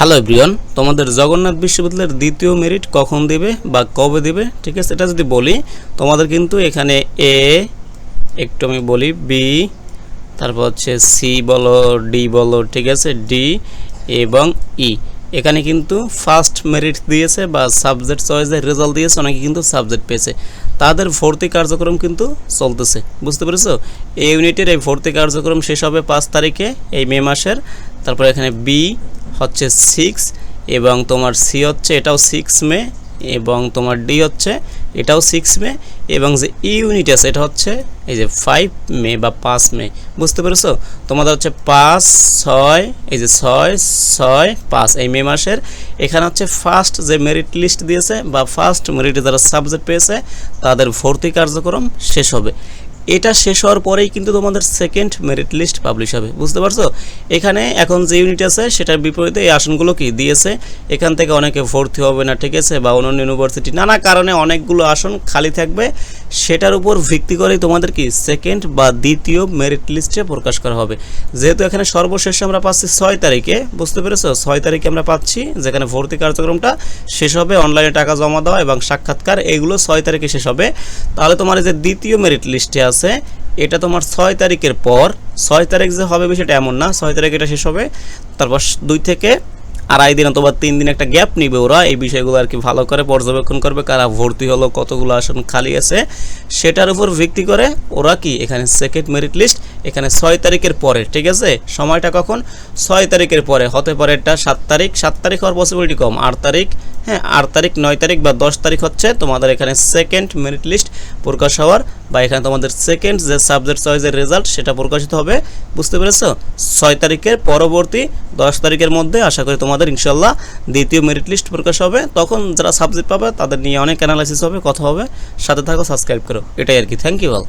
Hello everyone তোমাদের জগন্নাথ বিশ্ববিদ্যালয়ের দ্বিতীয় মেরিট কখন দেবে বা কবে দেবে? ঠিক আছে, এটা যদি বলি, তোমাদের কিন্তু এখানে এ একটু আমি বলি বি তারপর হচ্ছে সি বলো ডি বলো, ঠিক আছে ডি এবং ই এখানে কিন্তু ফার্স্ট মেরিট দিয়েছে বা সাবজেক্ট চয়েসের রেজাল্ট দিয়েছে, অনেকে কিন্তু সাবজেক্ট পেয়েছে। তাদের ভর্তি কার্যক্রম কিন্তু চলতেছে, বুঝতে পেরেছ? এই ইউনিটের এই ভর্তি কার্যক্রম শেষ হবে পাঁচ তারিখে, এই মে মাসের। তারপর এখানে বি হচ্ছে সিক্স এবং তোমার সি হচ্ছে এটাও সিক্স মে এবং তোমার ডি হচ্ছে এটাও সিক্স মে এবং যে ইউনিট আছে এটা হচ্ছে এই যে ফাইভ মে বা পাঁচ মে। বুঝতে পেরেছ? তোমাদের হচ্ছে পাঁচ, ছয়, এই যে ছয় ছয়, পাঁচ এই মে মাসের। এখানে হচ্ছে ফার্স্ট যে মেরিট লিস্ট দিয়েছে বা ফার্স্ট মেরিটে যারা সাবজেক্ট পেয়েছে, তাদের ভর্তি কার্যক্রম শেষ হবে। এটা শেষ হওয়ার পরেই কিন্তু তোমাদের সেকেন্ড মেরিট লিস্ট পাবলিশ হবে, বুঝতে পারছ? এখানে এখন যে ইউনিট আছে, সেটার বিপরীতে এই আসনগুলো কি দিয়েছে, এখান থেকে অনেকে ভর্তি হবে না, ঠিক আছে? বা অন্যান্য ইউনিভার্সিটি নানা কারণে অনেকগুলো আসন খালি থাকবে। সেটার উপর ভিত্তি করেই তোমাদের কি সেকেন্ড বা দ্বিতীয় মেরিট লিস্টে প্রকাশ করা হবে। যেহেতু এখানে সর্বশেষ আমরা পাচ্ছি ছয় তারিখে, বুঝতে পেরেছ? ছয় তারিখে আমরা পাচ্ছি, যেখানে ভর্তি কার্যক্রমটা শেষ হবে অনলাইনে টাকা জমা দেওয়া এবং সাক্ষাৎকার, এগুলো ছয় তারিখে শেষ হবে। তাহলে তোমার যে দ্বিতীয় মেরিট লিস্টে আছে, এটা তোমার ছয় তারিখের পর, ছয় তারিখ যে হবে বিষয়টা এমন না, ছয় তারিখ এটা শেষ হবে। তারপর দুই থেকে আড়াই দিন অথবা তিন দিন একটা গ্যাপ নিবে ওরা। এই বিষয়গুলো আর কি ভালো করে পর্যবেক্ষণ করবে কারা ভর্তি হলো, কতগুলো আসন খালি আছে। সেটার উপর ভিত্তি করে ওরা কি এখানে সেকেন্ড মেরিট লিস্ট এখানে ছয় তারিখের পরে, ঠিক আছে? সময়টা কখন? ছয় তারিখের পরে, হতে পারে এটা সাত তারিখ। সাত তারিখ হওয়ার পসিবিলিটি কম, আট তারিখ। হ্যাঁ আট তারিখ, নয় তারিখ বা দশ তারিখ হচ্ছে তোমাদের এখানে সেকেন্ড মেরিট লিস্ট প্রকাশ হওয়ার বা এখানে তোমাদের সেকেন্ড যে সাবজেক্ট চয়েসের রেজাল্ট সেটা প্রকাশিত হবে। বুঝতে পেরেছ? ছয় তারিখের পরবর্তী দশ তারিখের মধ্যে আশা করি তোমাদের ইনশাল্লাহ দ্বিতীয় মেরিট লিস্ট প্রকাশ হবে। তখন যারা সাবজেক্ট পাবে তাদের নিয়ে অনেক অ্যানালাইসিস হবে, কথা হবে। সাথে থাকো সাবস্ক্রাইব করো। এটাই আর কি। Thank you all